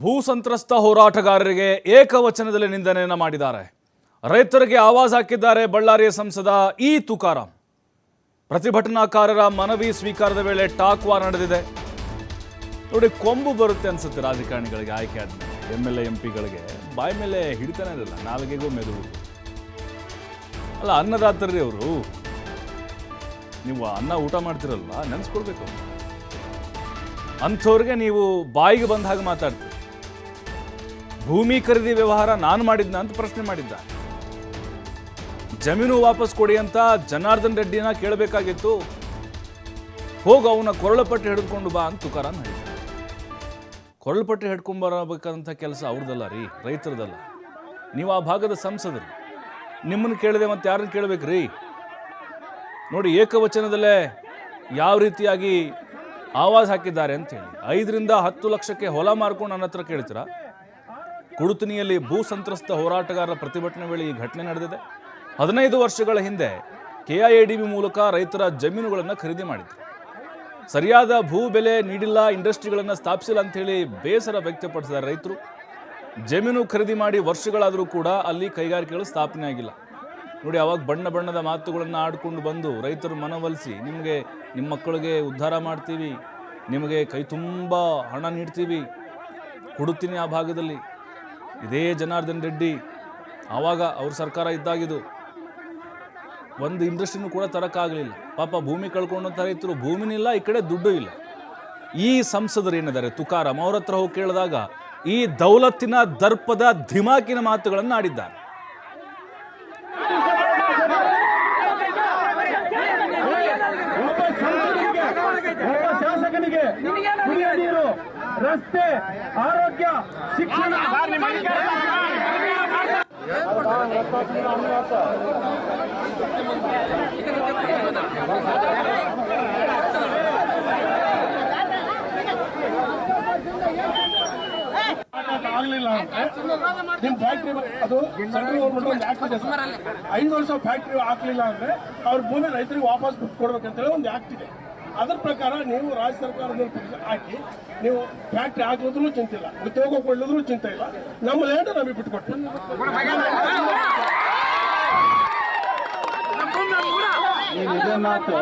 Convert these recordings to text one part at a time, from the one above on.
ಭೂ ಸಂತ್ರಸ್ತ ಹೋರಾಟಗಾರರಿಗೆ ಏಕವಚನದಲ್ಲಿ ನಿಂದನೆಯನ್ನು ಮಾಡಿದ್ದಾರೆ. ರೈತರಿಗೆ ಆವಾಜ್ ಹಾಕಿದ್ದಾರೆ ಬಳ್ಳಾರಿಯ ಸಂಸದ ಇ ತುಕಾರಾಂ. ಪ್ರತಿಭಟನಾಕಾರರ ಮನವಿ ಸ್ವೀಕಾರದ ವೇಳೆ ಟಾಕ್ ವಾರ್ ನಡೆದಿದೆ. ನೋಡಿ, ಕೊಂಬು ಬರುತ್ತೆ ಅನ್ಸುತ್ತೆ ರಾಜಕಾರಣಿಗಳಿಗೆ, ಆಯ್ಕೆ ಆದ್ಮೇಲೆ. ಎಂ ಎಲ್ ಎ, ಎಂ ಪಿಗಳಿಗೆ ಬಾಯಿ ಮೇಲೆ ಹಿಡಿತಾನೆ ಇರಲ್ಲ, ನಾಲ್ಗೆಗೂ ಮೆದುಳು ಅಲ್ಲ ಅನ್ನದಾತರ್ರಿ ಅವರು, ನೀವು ಅನ್ನ ಊಟ ಮಾಡ್ತಿರಲ್ವಾ? ನೆನೆಸ್ಕೊಳ್ಬೇಕು ಅಂಥವ್ರಿಗೆ ನೀವು ಬಾಯಿಗೆ ಬಂದ ಹಾಗೆ ಮಾತಾಡ್ತೀರಿ. ಭೂಮಿ ಖರೀದಿ ವ್ಯವಹಾರ ನಾನು ಮಾಡಿದ್ನ ಅಂತ ಪ್ರಶ್ನೆ ಮಾಡಿದ್ದ. ಜಮೀನು ವಾಪಸ್ ಕೊಡಿ ಅಂತ ಜನಾರ್ದನ್ ರೆಡ್ಡಿನ ಕೇಳಬೇಕಾಗಿತ್ತು. ಹೋಗು ಅವನ ಕೊರಳಪಟ್ಟೆ ಹಿಡಿದುಕೊಂಡು ಬಾ ಅಂತ ತುಕಾರಾಮ್ ಹೇಳಿದ ಕೊರಳಪಟ್ಟಿ ಹಿಡ್ಕೊಂಬರಬೇಕಂತ ಕೆಲಸ ಅವ್ರದ್ದಲ್ಲ ರೀ, ರೈತರದಲ್ಲ. ನೀವು ಆ ಭಾಗದ ಸಂಸದರು. ನಿಮ್ಮನ್ನು ಕೇಳಿದೆ ಮತ್ತೆ ಕೇಳಬೇಕು ರೀ ನೋಡಿ, ಏಕವಚನದಲ್ಲೇ ಯಾವ ರೀತಿಯಾಗಿ ಆವಾಜ್ ಹಾಕಿದ್ದಾರೆ ಅಂತ ಹೇಳಿ. ಐದರಿಂದ ಹತ್ತು ಲಕ್ಷಕ್ಕೆ ಹೊಲ ಮಾರ್ಕೊಂಡು ನನ್ನ ಹತ್ರ ಕೇಳ್ತೀರಾ? ಕುಡುತನಿಯಲ್ಲಿ ಭೂ ಸಂತ್ರಸ್ತ ಹೋರಾಟಗಾರರ ಪ್ರತಿಭಟನೆ ವೇಳೆ ಈ ಘಟನೆ ನಡೆದಿದೆ. ಹದಿನೈದು ವರ್ಷಗಳ ಹಿಂದೆ ಕೆಐಎಡಿಬಿ ಮೂಲಕ ರೈತರ ಜಮೀನುಗಳನ್ನು ಖರೀದಿ ಮಾಡಿದ್ರು. ಸರಿಯಾದ ಭೂ ಬೆಲೆ ನೀಡಿಲ್ಲ, ಇಂಡಸ್ಟ್ರಿಗಳನ್ನು ಸ್ಥಾಪಿಸಿಲ್ಲ ಅಂತೇಳಿ ಬೇಸರ ವ್ಯಕ್ತಪಡಿಸಿದ್ದಾರೆ ರೈತರು, ಜಮೀನು ಖರೀದಿ ಮಾಡಿ ವರ್ಷಗಳಾದರೂ ಕೂಡ ಅಲ್ಲಿ ಕೈಗಾರಿಕೆಗಳು ಸ್ಥಾಪನೆ ಆಗಿಲ್ಲ. ನೋಡಿ, ಅವಾಗ ಬಣ್ಣ ಬಣ್ಣದ ಮಾತುಗಳನ್ನು ಆಡಿಕೊಂಡು ಬಂದು ರೈತರು ಮನವೊಲಿಸಿ, ನಿಮಗೆ ನಿಮ್ಮ ಮಕ್ಕಳಿಗೆ ಉದ್ಧಾರ ಮಾಡ್ತೀವಿ, ನಿಮಗೆ ಕೈ ತುಂಬ ಹಣ ನೀಡ್ತೀವಿ ಕೊಡುತ್ತೀನಿ ಆ ಭಾಗದಲ್ಲಿ. ಇದೇ ಜನಾರ್ದನ್ ರೆಡ್ಡಿ. ಆವಾಗ ಅವ್ರ ಸರ್ಕಾರ ಇದ್ದಾಗಿದ್ದು ಒಂದು ಇಂಡಸ್ಟ್ರಿನೂ ಕೂಡ ತರೋಕ್ಕಾಗಲಿಲ್ಲ ಪಾಪ ಭೂಮಿ ಕಳ್ಕೊಂಡು ರೈತರು ಭೂಮಿನೂ ಇಲ್ಲ ಈ ಕಡೆ ದುಡ್ಡು ಇಲ್ಲ. ಈ ಸಂಸದರು ಏನಿದ್ದಾರೆ, ತುಕಾರಾಮ್ ಅವ್ರ ಹತ್ರ ಹೋಗಿ ಕೇಳಿದಾಗ ಈ ದೌಲತ್ತಿನ ದರ್ಪದ ಧಿಮಾಕಿನ ಮಾತುಗಳನ್ನು ಆಡಿದ್ದಾರೆ. ಶಾಸಕನಿಗೆ ಕುಡಿಯ ನೀರು ರಸ್ತೆ, ಆರೋಗ್ಯ, ಶಿಕ್ಷಣ. ಆಗ್ಲಿಲ್ಲ ನಿಮ್ ಫ್ಯಾಕ್ಟ್ರಿ ಅದು ಒಂದು ಆಕ್ಟ್ ಇದೆ. ಐದು ವರ್ಷ ಫ್ಯಾಕ್ಟ್ರಿ ಹಾಕ್ಲಿಲ್ಲ ಅಂದ್ರೆ ಅವ್ರ ಭೂಮಿ ರೈತರಿಗೆ ವಾಪಸ್ ಕೊಡ್ಬೇಕಂತೇಳಿ ಒಂದು ಆಕ್ಟ್ ಇದೆ. ಅದ್ರ ಪ್ರಕಾರ ನೀವು ರಾಜ್ಯ ಸರ್ಕಾರದ ಹಾಕಿ ನೀವು ಫ್ಯಾಕ್ಟ್ರಿ ಹಾಕಿದ್ರು ಚಿಂತೆ ಇಲ್ಲ ಉದ್ಯೋಗ ಕೊಡಲಿದ್ರು ಚಿಂತೆ ಇಲ್ಲ ನಮ್ಮ ಲ್ಯಾಂಡ್ ನಮಗೆ ಬಿಟ್ಕೊಟ್ಟು ನೀನ್ ಇದೇ ಮಾತು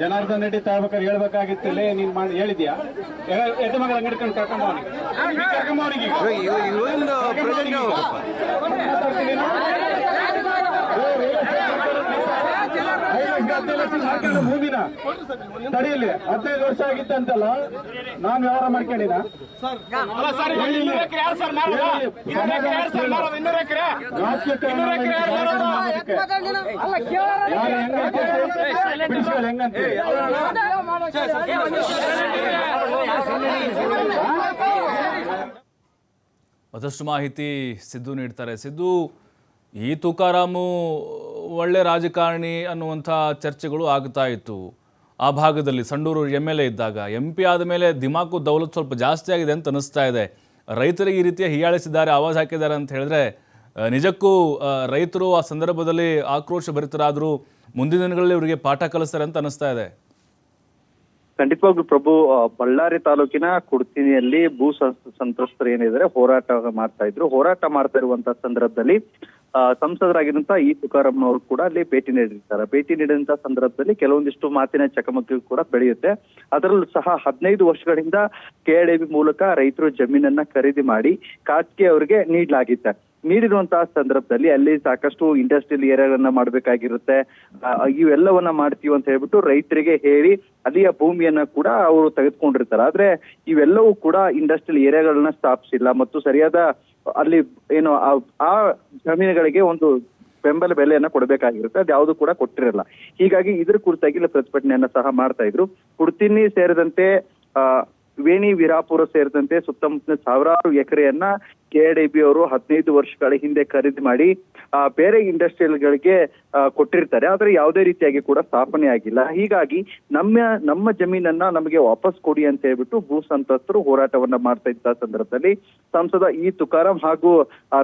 ಜನಾರ್ದನ್ ರೆಡ್ಡಿ ತಗೋಬೇಕಾದ್ರೆ ಹೇಳ್ಬೇಕಾಗಿತ್ತಿಲ್ಲ ನೀನ್ ಮಾಡಿ ಹೇಳಿದ್ಯಾ ಎದ್ದು ಮಗ ಅಂಗಡಿಕೊಂಡು ಕರ್ಕೊಂಬ ಅವನಿಗೆ ಕರ್ಕೊಂಬ ಅವನಿಗೆ ಭೂಮಿನ ತಡೆಯಲ್ಲಿ ಹದಿನೈದು ವರ್ಷ ಆಗಿತ್ತಂತಲ್ಲ ನಾನು ವ್ಯವಹಾರ ಮಾಡ್ಕೊಂಡಿನ ಹೆಂಗಂತ ಮತ್ತಷ್ಟು ಮಾಹಿತಿ ಸಿದ್ದು ನೀಡ್ತಾರೆ ಸಿದ್ದು ಈ ತುಕಾರಾಮು ಒಳ್ಳೆ ರಾಜಕಾರಣಿ ಅನ್ನುವಂಥ ಚರ್ಚೆಗಳು ಆಗ್ತಾ ಇತ್ತು. ಆ ಭಾಗದಲ್ಲಿ ಸಂಡೂರು ಎಂ ಎಲ್ ಎ ಇದ್ದಾಗ ಎಂ ಪಿ ಆದ ಮೇಲೆ ದಿಮಾಕು ದೌಲತ್ ಸ್ವಲ್ಪ ಜಾಸ್ತಿ ಆಗಿದೆ ಅಂತ ಅನಿಸ್ತಾ ಇದೆ. ರೈತರಿಗೆ ಈ ರೀತಿಯ ಹೀಯಾಳಿಸಿದ್ದಾರೆ, ಆವಾಜ್ ಹಾಕಿದ್ದಾರೆ ಅಂತ ಹೇಳಿದ್ರೆ ನಿಜಕ್ಕೂ ರೈತರು ಆ ಸಂದರ್ಭದಲ್ಲಿ ಆಕ್ರೋಶ ಭರಿತರಾದರೂ ಮುಂದಿನ ದಿನಗಳಲ್ಲಿ ಇವರಿಗೆ ಪಾಠ ಕಲಿಸ್ತಾರೆ ಅಂತ ಅನಿಸ್ತಾ ಇದೆ. ಖಂಡಿತವಾಗ್ಲೂ ಪ್ರಭು ಬಳ್ಳಾರಿ ತಾಲೂಕಿನ ಕುಡ್ತಿನಿಯಲ್ಲಿ ಭೂ ಸಂತ್ರಸ್ತರು ಏನಿದ್ದಾರೆ, ಹೋರಾಟ ಮಾಡ್ತಾ ಇದ್ರು. ಹೋರಾಟ ಮಾಡ್ತಾ ಇರುವಂತ ಸಂದರ್ಭದಲ್ಲಿ ಆ, ಇ ತುಕಾರಾಮ್ ಅವರು ಕೂಡ ಅಲ್ಲಿ ಭೇಟಿ ನೀಡಿರ್ತಾರೆ. ಭೇಟಿ ನೀಡಿದಂತ ಸಂದರ್ಭದಲ್ಲಿ ಕೆಲವೊಂದಿಷ್ಟು ಮಾತಿನ ಚಕಮಕಿ ಕೂಡ ಬೆಳೆಯುತ್ತೆ. ಅದರಲ್ಲೂ ಸಹ ಹದಿನೈದು ವರ್ಷಗಳಿಂದ ಕೆಎಡಿಬಿ ಮೂಲಕ ರೈತರು ಜಮೀನನ್ನ ಖರೀದಿ ಮಾಡಿ ಖಾಸಗಿ ಅವರಿಗೆ ನೀಡಲಾಗಿತ್ತೆ. ನೀಡಿರುವಂತಹ ಸಂದರ್ಭದಲ್ಲಿ ಅಲ್ಲಿ ಸಾಕಷ್ಟು ಇಂಡಸ್ಟ್ರಿಯಲ್ ಏರಿಯಾಗಳನ್ನ ಮಾಡ್ಬೇಕಾಗಿರುತ್ತೆ. ಇವೆಲ್ಲವನ್ನ ಮಾಡ್ತೀವಿ ಅಂತ ಹೇಳ್ಬಿಟ್ಟು ರೈತರಿಗೆ ಹೇಳಿ ಅಲ್ಲಿಯ ಭೂಮಿಯನ್ನ ಕೂಡ ಅವರು ತೆಗೆದುಕೊಂಡಿರ್ತಾರೆ. ಆದ್ರೆ ಇವೆಲ್ಲವೂ ಕೂಡ ಇಂಡಸ್ಟ್ರಿಯಲ್ ಏರಿಯಾಗಳನ್ನ ಸ್ಥಾಪಿಸಿಲ್ಲ. ಮತ್ತು ಸರಿಯಾದ ಅಲ್ಲಿ ಏನು, ಆ- ಜಮೀನುಗಳಿಗೆ ಒಂದು ಬೆಂಬಲ ಬೆಲೆಯನ್ನ ಕೊಡಬೇಕಾಗಿರುತ್ತೆ. ಅದು ಯಾವುದು ಕೂಡ ಕೊಟ್ಟಿರಲ್ಲ. ಹೀಗಾಗಿ ಇದ್ರ ಕುರಿತಾಗಿ ಇಲ್ಲಿ ಪ್ರತಿಭಟನೆಯನ್ನ ಸಹ ಮಾಡ್ತಾ ಇದ್ರು. ಕುಡ್ತಿನಿ ಸೇರಿದಂತೆ ವೇಣಿ ವೀರಾಪುರ ಸೇರಿದಂತೆ ಸುತ್ತಮುತ್ತಲಿನ ಸಾವಿರಾರು ಎಕರೆಯನ್ನ ಕೆಎಡಿಬಿ ಅವರು ಹದಿನೈದು ವರ್ಷಗಳ ಹಿಂದೆ ಖರೀದಿ ಮಾಡಿ ಬೇರೆ ಇಂಡಸ್ಟ್ರಿಯಲ್ಗಳಿಗೆ ಕೊಟ್ಟಿರ್ತಾರೆ. ಆದ್ರೆ ಯಾವುದೇ ರೀತಿಯಾಗಿ ಕೂಡ ಸ್ಥಾಪನೆ ಆಗಿಲ್ಲ. ಹೀಗಾಗಿ ನಮ್ಮ ನಮ್ಮ ಜಮೀನನ್ನ ನಮಗೆ ವಾಪಸ್ ಕೊಡಿ ಅಂತ ಹೇಳ್ಬಿಟ್ಟು ಭೂ ಸಂತ್ರಸ್ತರು ಹೋರಾಟವನ್ನ ಮಾಡ್ತಾ ಇದ್ದ ಸಂದರ್ಭದಲ್ಲಿ ಸಂಸದ ಈ ತುಕಾರಾಂ ಹಾಗೂ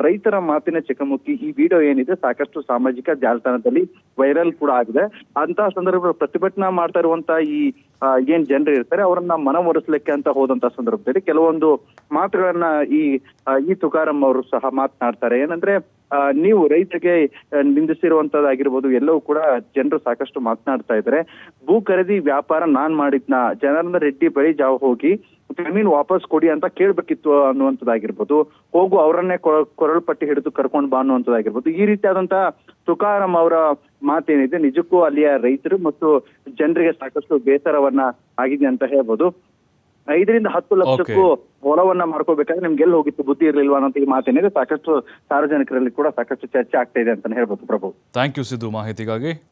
ರೈತರ ಮಾತಿನ ಚಕಮಕಿ ಈ ವಿಡಿಯೋ ಏನಿದೆ ಸಾಕಷ್ಟು ಸಾಮಾಜಿಕ ಜಾಲತಾಣದಲ್ಲಿ ವೈರಲ್ ಕೂಡ ಆಗಿದೆ. ಅಂತ ಸಂದರ್ಭದಲ್ಲಿ ಪ್ರತಿಭಟನಾ ಮಾಡ್ತಾ ಇರುವಂತ ಈ ಏನ್ ಜನರು ಇರ್ತಾರೆ, ಅವರನ್ನ ಮನವೊಲಿಸ್ಲಿಕ್ಕೆ ಅಂತ ಹೋದಂತ ಸಂದರ್ಭದಲ್ಲಿ ಕೆಲವೊಂದು ಮಾತುಗಳನ್ನ ಈ ತುಕಾರಂ ಅವರು ಸಹ ಮಾತನಾಡ್ತಾರೆ. ಏನಂದ್ರೆ ನೀವು ರೈತರಿಗೆ ನಿಂದಿಸಿರುವಂತದ್ದಾಗಿರ್ಬೋದು, ಎಲ್ಲವೂ ಕೂಡ ಜನರು ಸಾಕಷ್ಟು ಮಾತನಾಡ್ತಾ ಇದ್ದಾರೆ. ಭೂ ಖರೀದಿ ವ್ಯಾಪಾರ ನಾನ್ ಮಾಡಿದ್ನ, ಜನಾರ್ದನ ರೆಡ್ಡಿ ಬಳಿ ಜಾವ ಹೋಗಿ, ಜಮೀನು ವಾಪಸ್ ಕೊಡಿ ಅಂತ ಕೇಳ್ಬೇಕಿತ್ತು ಅನ್ನುವಂಥದ್ದಾಗಿರ್ಬೋದು. ಹೋಗು, ಅವರನ್ನೇ ಕೊರಳು ಪಟ್ಟಿ ಹಿಡಿದು ಕರ್ಕೊಂಡು ಬಾ ಅನ್ನುವಂಥದ್ದಾಗಿರ್ಬೋದು. ಈ ರೀತಿಯಾದಂತಹ ತುಕಾರಂ ಅವರ ಮಾತೇನಿದೆ, ನಿಜಕ್ಕೂ ಅಲ್ಲಿಯ ರೈತರು ಮತ್ತು ಜನರಿಗೆ ಸಾಕಷ್ಟು ಬೇಸರವನ್ನ ಆಗಿದೆ ಅಂತ ಹೇಳ್ಬೋದು. ಐದರಿಂದ ಹತ್ತು ಲಕ್ಷಕ್ಕೂ ಹೊಲವನ್ನ ಮಾಡ್ಕೋಬೇಕಾದ್ರೆ ನಿಮ್ಗೆ ಎಲ್ಲಿ ಹೋಗಿತ್ತು ಬುದ್ಧಿ ಇರಲಿಲ್ಲ ಅನ್ನೋ ಈ ಮಾತೇನಿದೆ. ಸಾಕಷ್ಟು ಸಾರ್ವಜನಿಕರಲ್ಲಿ ಕೂಡ ಸಾಕಷ್ಟು ಚರ್ಚೆ ಆಗ್ತಾ ಇದೆ ಅಂತ ಹೇಳ್ಬೋದು ಪ್ರಭು. ಥ್ಯಾಂಕ್ ಯು ಸಿದ್ದು ಮಾಹಿತಿಗಾಗಿ.